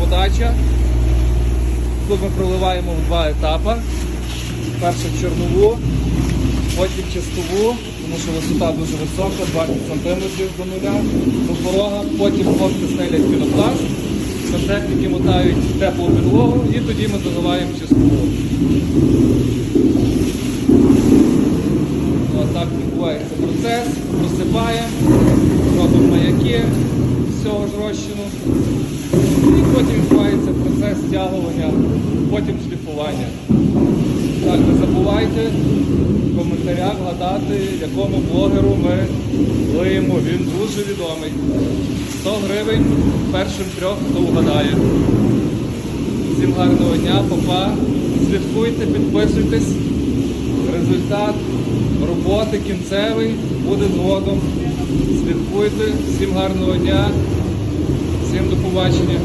подача. Тут ми проливаємо в два етапи. Перше в чорнову, потім чистову, тому що висота дуже висока, 20 см до нуля, до порога. Потім хлопці стелять пінопласт, сантехніки мотають теплу підлогу і тоді ми заливаємо чистову. Отак відбувається процес, просипаємо, робимо маяки з цього ж розчину. І потім відбувається процес стягування, потім шліфування. Так, не забувайте в коментарях гадати, якому блогеру ми лиємо. Він дуже відомий. 100 гривень першим трьох, хто вгадає. Всім гарного дня, папа. Слідкуйте, підписуйтесь. Результат роботи кінцевий буде згодом. Слідкуйте. Всім гарного дня. Всім до побачення.